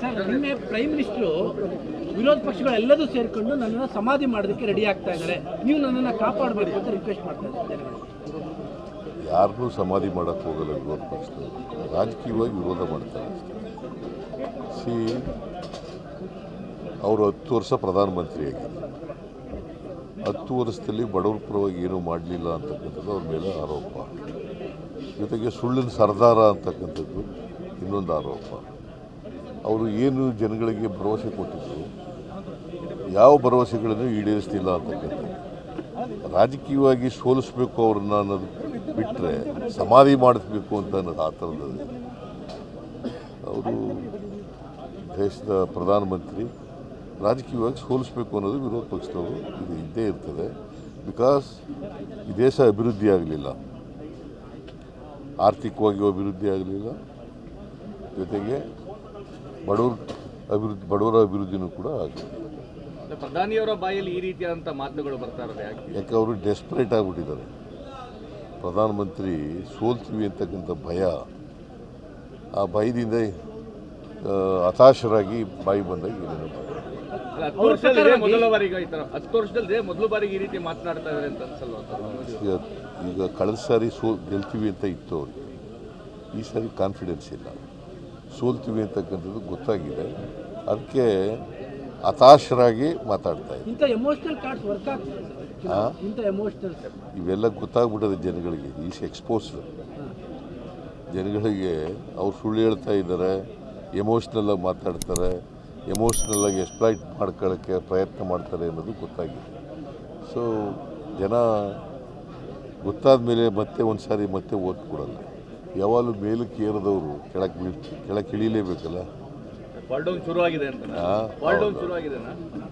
Sir, ನಿನ್ನೆ prime minister ವಿರೋಧ ಪಕ್ಷಗಳೆಲ್ಲದೂ ಸೇರಿಕೊಂಡು ನನ್ನನ್ನು ಸಮಾಧಿ ಮಾಡೋದಕ್ಕೆ ರೆಡಿ ಆಗ್ತಾ ಇದ್ದಾರೆ. ನೀವು ನನ್ನನ್ನು ಕಾಪಾಡಬೇಕು ಅಂತ ರಿಕ್ವೆಸ್ಟ್ ಮಾಡ್ತಾ ಇದ್ದಾರೆ ಯಾರನ್ನೂ ಸಮಾಧಿ ಮಾಡೋಕ್ಕೆ ಹೋಗಲ್ಲ ವಿರೋಧ ಪಕ್ಷಗಳು ರಾಜಕೀಯವಾಗಿ ವಿರೋಧ ಮಾಡ್ತಾರೆ ಸಿ, ಅವರು ಹತ್ತು ವರ್ಷ ಪ್ರಧಾನಮಂತ್ರಿಯಾಗಿದ್ದರು ಹತ್ತು ವರ್ಷದಲ್ಲಿ ಬಡವರ ಪರವಾಗಿ ಏನೂ ಮಾಡಲಿಲ್ಲ ಅಂತಕ್ಕಂಥದ್ದು ಅವ್ರ ಮೇಲೆ ಆರೋಪ. ಜೊತೆಗೆ ಸುಳ್ಳಿನ ಸರ್ದಾರ ಅಂತಕ್ಕಂಥದ್ದು ಇನ್ನೊಂದು ಆರೋಪ. ಅವರು ಏನು ಜನಗಳಿಗೆ ಭರವಸೆ ಕೊಟ್ಟಿದ್ದರು ಯಾವ ಭರವಸೆಗಳನ್ನು ಈಡೇರಿಸ್ತಿಲ್ಲ ಅಂತಕ್ಕಂಥ ರಾಜಕೀಯವಾಗಿ ಸೋಲಿಸ್ಬೇಕು ಅವ್ರನ್ನ ಅನ್ನೋದು ಬಿಟ್ಟರೆ ಸಮಾಧಿ ಮಾಡಿಸ್ಬೇಕು ಅಂತ ಅನ್ನೋದು ಆ ಥರದ ಅವರು ದೇಶದ ಪ್ರಧಾನಮಂತ್ರಿ, ರಾಜಕೀಯವಾಗಿ ಸೋಲಿಸ್ಬೇಕು ಅನ್ನೋದು ವಿರೋಧ ಪಕ್ಷದವರು ಇದು ಇದ್ದೇ ಇರ್ತದೆ. ಬಿಕಾಸ್ ಈ ದೇಶ ಅಭಿವೃದ್ಧಿ ಆಗಲಿಲ್ಲ. ಆರ್ಥಿಕವಾಗಿ ಅಭಿವೃದ್ಧಿ ಆಗಲಿಲ್ಲ. ಜೊತೆಗೆ ಬಡವ್ರ ಅಭಿವೃದ್ಧಿ ಬಡವರ ಅಭಿವೃದ್ಧಿನೂ ಕೂಡ ಆಗಿದೆ. ಪ್ರಧಾನಿಯವರ ಬಾಯಲ್ಲಿ ಈ ರೀತಿಯಾದಂಥ ಮಾತುಗಳು ಬರ್ತಾ ಇರೋದು ಯಾಕೆ? ಯಾಕೆ ಅವರು ಡೆಸ್ಪರೇಟ್ ಆಗಿಬಿಟ್ಟಿದ್ದಾರೆ. ಪ್ರಧಾನಮಂತ್ರಿ ಸೋಲ್ತೀವಿ ಅಂತಕ್ಕಂಥ ಭಯ ಆ ಭಯದಿಂದ ಹತಾಶರಾಗಿ ಬಾಯಿ ಬಂದಾಗ ಹತ್ತು ವರ್ಷದಲ್ಲಿ ಮೊದಲ ಬಾರಿಗೆ ಹತ್ತು ವರ್ಷದಲ್ಲಿ ಮೊದಲ ಬಾರಿಗೆ ಈ ರೀತಿ ಮಾತನಾಡ್ತಾ ಇದ್ದಾರೆ ಅಂತ ಅನ್ಸಲ್ವ ಈಗ ಕಳೆದ ಸಾರಿ ಸೋ ಗೆಲ್ತೀವಿ ಅಂತ ಇತ್ತು ಅವ್ರಿಗೆ ಈ ಸಾರಿ ಕಾನ್ಫಿಡೆನ್ಸ್ ಇಲ್ಲ. ಸೋಲ್ತೀವಿ ಅಂತಕ್ಕಂಥದ್ದು ಗೊತ್ತಾಗಿದೆ. ಅದಕ್ಕೆ ಹತಾಶರಾಗಿ ಮಾತಾಡ್ತಾ ಇದ್ದಾರೆ ಇವೆಲ್ಲ ಗೊತ್ತಾಗ್ಬಿಟ್ಟದೆ ಜನಗಳಿಗೆ. ಈಸ್ ಎಕ್ಸ್ಪೋಸ್ಡ್ ಜನಗಳಿಗೆ ಅವ್ರು ಸುಳ್ಳು ಹೇಳ್ತಾ ಇದ್ದಾರೆ ಎಮೋಷ್ನಲ್ಲಾಗಿ ಮಾತಾಡ್ತಾರೆ ಎಮೋಷ್ನಲ್ಲಾಗಿ ಎಕ್ಸ್ಪ್ಲೈಟ್ ಮಾಡ್ಕೊಳ್ಳೋಕ್ಕೆ ಪ್ರಯತ್ನ ಮಾಡ್ತಾರೆ ಅನ್ನೋದು ಗೊತ್ತಾಗಿದೆ. ಸೊ ಜನ ಗೊತ್ತಾದ ಮೇಲೆ ಮತ್ತೆ ಒಂದು ಸಾರಿ ಮತ್ತೆ ಓಟ್ ಕೊಡಲ್ಲ ಯಾವಾಗಲೂ ಮೇಲಕ್ಕೆ ಏರಿದವರು ಕೆಳಕ್ಕೆ ಕೆಳಕ್ಕೆ ಇಳಿಲೇಬೇಕಲ್ಲ? ಡೌನ್ ಶುರು ಆಗಿದೆ ಅಂತ.